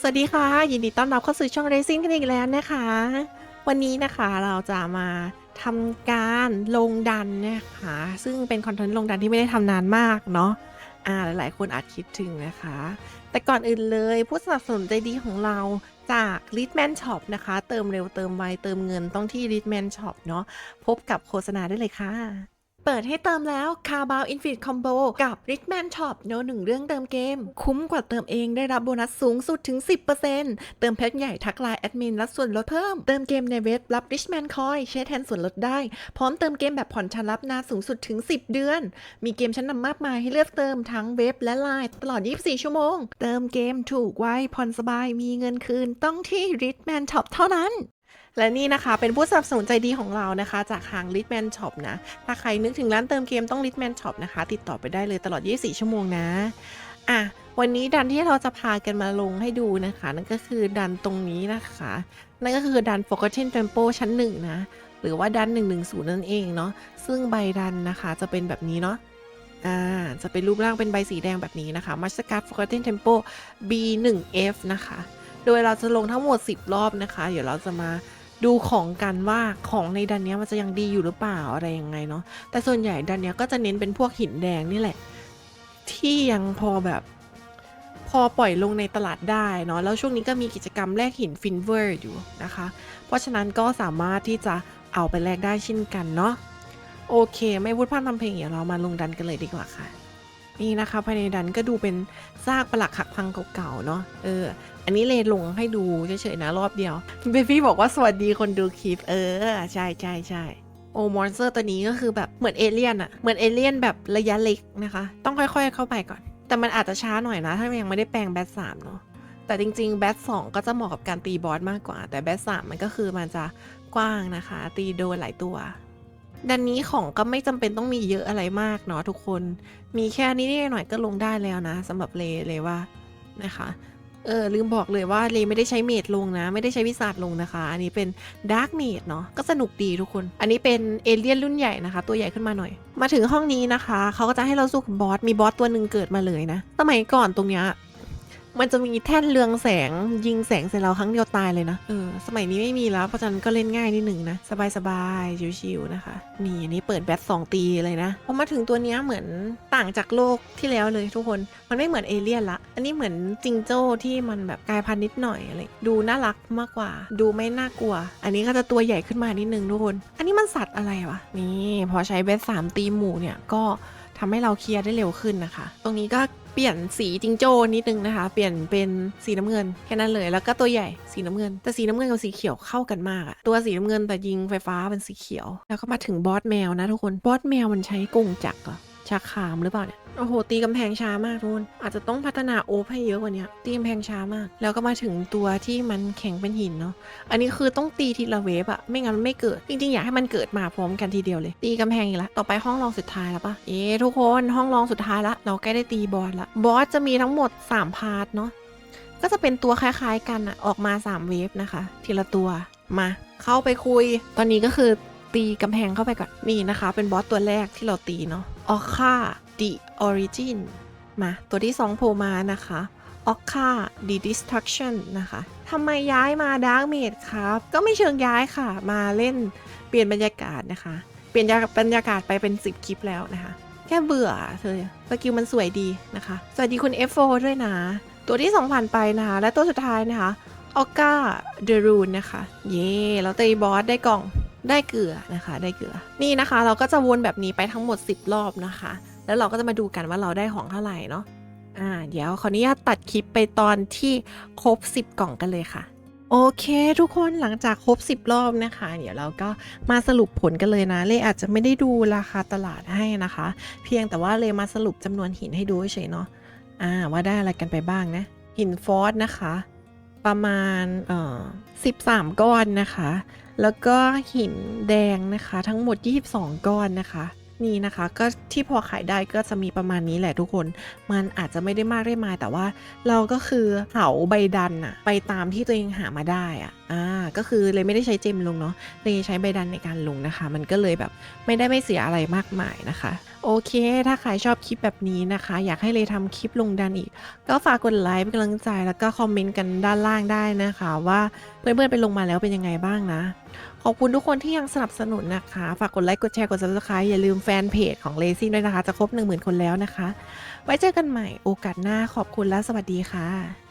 สวัสดีค่ะ ยินดีต้อนรับเข้าสู่ช่อง Racing กันอีกแล้วนะคะ วันนี้นะคะเราจะมาทำการลงดันนะคะ ซึ่งเป็นคอนเทนต์ลงดันที่ไม่ได้ทำนานมากเนาะอ่าหลายๆคนอาจคิดถึงนะคะ แต่ก่อนอื่นเลยผู้สนับสนุนใจดีของเราจาก l e a d m a n Shop นะคะ เติมเร็วเติมไวเติมเงินต้องที่ l e a d m a n Shop เนาะพบกับโฆษณาได้เลยค่ะ เปิดให้เติมแล้ว c a r b o u Infinite Combo กับ Richman Shop โนหนึ่งเรื่องเติมเกม คุ้มกว่าเติมเองได้รับโบนัสสูงสุดถึง 10%เติมแพ็คใหญ่ทักไลน์แอดมินรับส่วนลดเพิ่ม เติมเกมในเว็บรับ Richman Coin ใช้แทนส่วนลดได้ พร้อมเติมเกมแบบผ่อนชำระนานสูงสุดถึง 10 เดือน มีเกมชั้นนำมากมายให้เลือกเติมทั้งเว็บและไลน์ตลอด 24 ชั่วโมง เติมเกมถูกไวผ่อนสบายมีเงินคืนต้องที่ Richman Shop เท่านั้น และนี่นะคะ เป็นผู้สนับสนุนใจดีของเรานะคะ จากทาง l i t m a n Shop นะ ถ้าใครนึกถึงร้านเติมเกมต้อง l i t m a n Shop นะคะ ติดต่อไปได้เลยตลอด 24 ชั่วโมงนะอะวันนี้ดันที่เราจะพากันมาลงให้ดูนะคะ นั่นก็คือดันตรงนี้นะคะ นั่นก็คือดัน Forgotten Tempo ชั้นหนึ่งนะ หรือว่าดัน 110 นั่นเองเนาะซึ่งใบดันนะคะจะเป็นแบบนี้เนาะอ่าจะเป็นรูปร่างเป็นใบสีแดงแบบนี้นะคะ Mastercard Forgotten Tempo B1F นะคะ โดยเราจะลงทั้งหมด 10 รอบนะคะ เดี๋ยวเราจะมา ดูของกันว่าของในดันเนี้ยมันจะยังดีอยู่หรือเปล่าอะไรยังไงเนาะแต่ส่วนใหญ่ดันเนี้ยก็จะเน้นเป็นพวกหินแดงนี่แหละ ที่ยังพอแบบ พอปล่อยลงในตลาดได้เนาะแล้วช่วงนี้ก็มีกิจกรรมแลกหินฟินเวอร์อยู่นะคะ เพราะฉะนั้นก็สามารถที่จะเอาไปแลกได้เช่นกันเนาะโอเค ไม่พูดพร่ำทำเพลงเดี๋ยวเรามาลงดันกันเลยดีกว่าค่ะ นี่นะคะภายในดันก็ดูเป็นซากปลักหักพังเก่าๆเนาะเออ อันนี้เลยลงให้ดูเฉยๆนะรอบเดียวเบฟี่บอกว่าสวัสดีคนดูคลิป เออ ใช่ใช่ใช่โอ้มอนสเตอร์ตัวนี้ก็คือแบบเหมือนเอเลี่ยนอะเหมือนเอเลี่ยนแบบระยะเล็กนะคะ ต้องค่อยๆเข้าไปก่อน แต่มันอาจจะช้าหน่อยนะ ถ้ายังไม่ได้แปลงแบทสามเนาะแต่จริงๆแบทสองก็จะเหมาะกับการตีบอสมากกว่า แต่แบทสามมันก็คือมันจะกว้างนะคะ ตีโดนหลายตัว ดันนี้ของก็ไม่จำเป็นต้องมีเยอะอะไรมากเนาะทุกคน มีแค่นี้หน่อยๆก็ลงได้แล้วนะสำหรับเลเลยว่านะคะ เออลืมบอกเลยว่าเลไม่ได้ใช้เมดลงนะ ไม่ได้ใช้วิสาดลงนะคะ อันนี้เป็นดาร์กเมดเนาะก็สนุกดีทุกคน อันนี้เป็นเอเลี่ยนรุ่นใหญ่นะคะ ตัวใหญ่ขึ้นมาหน่อย มาถึงห้องนี้นะคะ เขาก็จะให้เราสู้กับบอสมีบอสตัวหนึ่งเกิดมาเลยนะ สมัยก่อนตรงเนี้ย มันจะมีแท่นเรืองแสงยิงแสงใส่เราครั้งเดียวตายเลยนะเออสมัยนี้ไม่มีแล้วเพราะฉะนั้นก็เล่นง่ายนิดหนึ่งนะ สบายๆชิวๆนะคะ นี่อันนี้เปิดแบทสองตีเลยนะพอมาถึงตัวนี้เหมือนต่างจากโลกที่แล้วเลยทุกคนมันไม่เหมือนเอเลี่ยนละ อันนี้เหมือนจิงโจ้ที่มันแบบกลายพันธุ์นิดหน่อยอะไรดูน่ารักมากกว่า ดูไม่น่ากลัว อันนี้ก็จะตัวใหญ่ขึ้นมานิดนึงทุกคน อันนี้มันสัตว์อะไรวะนี่พอใช้เบสสามตีหมู่เนี่ยก็ทำให้เราเคลียร์ได้เร็วขึ้นนะคะ ตรงนี้ก็ เปลี่ยนสีจิงโจ้นิดนึงนะคะ เปลี่ยนเป็นสีน้ำเงินแค่นั้นเลย แล้วก็ตัวใหญ่สีน้ำเงิน แต่สีน้ำเงินกับสีเขียวเข้ากันมากอะตัวสีน้ำเงินแต่ยิงไฟฟ้าเป็นสีเขียว แล้วก็มาถึงบอสแมวนะทุกคนบอสแมวมันใช้กรงจักรเหรอชาคามหรือเปล่าเนี่ย โอ้โห ตีกำแพงช้ามากทุนอาจจะต้องพัฒนาโอฟให้เยอะกว่านี้ตีกำแพงช้ามาก แล้วก็มาถึงตัวที่มันแข็งเป็นหินเนาะอันนี้คือต้องตีทีละเวฟอะไม่งั้นมันไม่เกิด จริงๆ อยากให้มันเกิดมาพร้อมกันทีเดียวเลย ตีกำแพงอีกแล้วต่อไปห้องรองสุดท้ายแล้วปะเอ๊ทุกคนห้องรองสุดท้ายละเราใกล้ได้ตีบอสละบอสจะมีทั้งหมด 3 พาร์ทเนาะก็จะเป็นตัวคล้ายๆกันอะออกมา 3 เวฟนะคะ ทีละตัวมาเข้าไปคุย ตอนนี้ก็คือตีกำแพงเข้าไปก่อนนี่นะคะ เป็นบอสตัวแรกที่เราตีเนาะออค่า The Origin มา ตัวที่ 2 โผล่มานะคะออค่า The Destruction นะคะทำไมย้ายมา Dark Mage ครับ ก็ไม่เชิงย้ายค่ะ มาเล่นเปลี่ยนบรรยากาศนะคะ เปลี่ยนบรรยากาศไปเป็น 10 คลิปแล้วนะคะ แค่เบื่อเธอสกิลมันสวยดีนะคะ สวัสดีคุณ F4 ด้วยนะ ตัวที่ 2 ผ่านไปนะคะ และตัวสุดท้ายนะคะออก้าเดรูนนะคะ เย่เราตีบอสได้กล่องได้เกลือนะคะ ได้เกลือ นี่นะคะ เราก็จะวนแบบนี้ไปทั้งหมด 10 รอบนะคะ แล้วเราก็จะมาดูกันว่าเราได้ของเท่าไหร่เนาะอ่าเดี๋ยวขออนุญาตตัดคลิปไปตอนที่ครบ 10 กล่องกันเลยค่ะ โอเค ทุกคนหลังจากครบ 10 รอบนะคะ เดี๋ยวเราก็มาสรุปผลกันเลยนะ เลอาจจะไม่ได้ดูราคาตลาดให้นะคะ เพียงแต่ว่าเลมาสรุปจำนวนหินให้ดูเฉยๆเนาะอ่าว่าได้อะไรกันไปบ้างนะ หินฟอสนะคะ ประมาณเอ่อ13 ก้อนนะคะ แล้วก็หินแดงนะคะ ทั้งหมด 22 ก้อนนะคะ นี่นะคะ ก็ที่พอขายได้ก็จะมีประมาณนี้แหละทุกคน มันอาจจะไม่ได้มากได้มายแต่ว่า เราก็คือเหาใบดันอะไปตามที่ตัวเองหามาได้อะอ่าก็คือเลยไม่ได้ใช้เจมลงเนาะเลยใช้ใบดันในการลงนะคะ มันก็เลยแบบไม่ได้ไม่เสียอะไรมากมายนะคะ โอเค ถ้าใครชอบคลิปแบบนี้นะคะ อยากให้เลยทำคลิปลงดันอีก ก็ฝากกดไลค์เป็นกำลังใจแล้วก็คอมเมนต์กันด้านล่างได้นะคะว่า เพื่อนๆไปลงมาแล้วเป็นยังไงบ้างนะ ขอบคุณทุกคนที่ยังสนับสนุนนะคะ ฝากกดไลค์กดแชร์กด subscribe อย่าลืมแฟนเพจของเลซี่ด้วยนะคะ จะครบ 10,000 คนแล้วนะคะ ไว้เจอกันใหม่โอกาสหน้าขอบคุณและสวัสดีค่ะ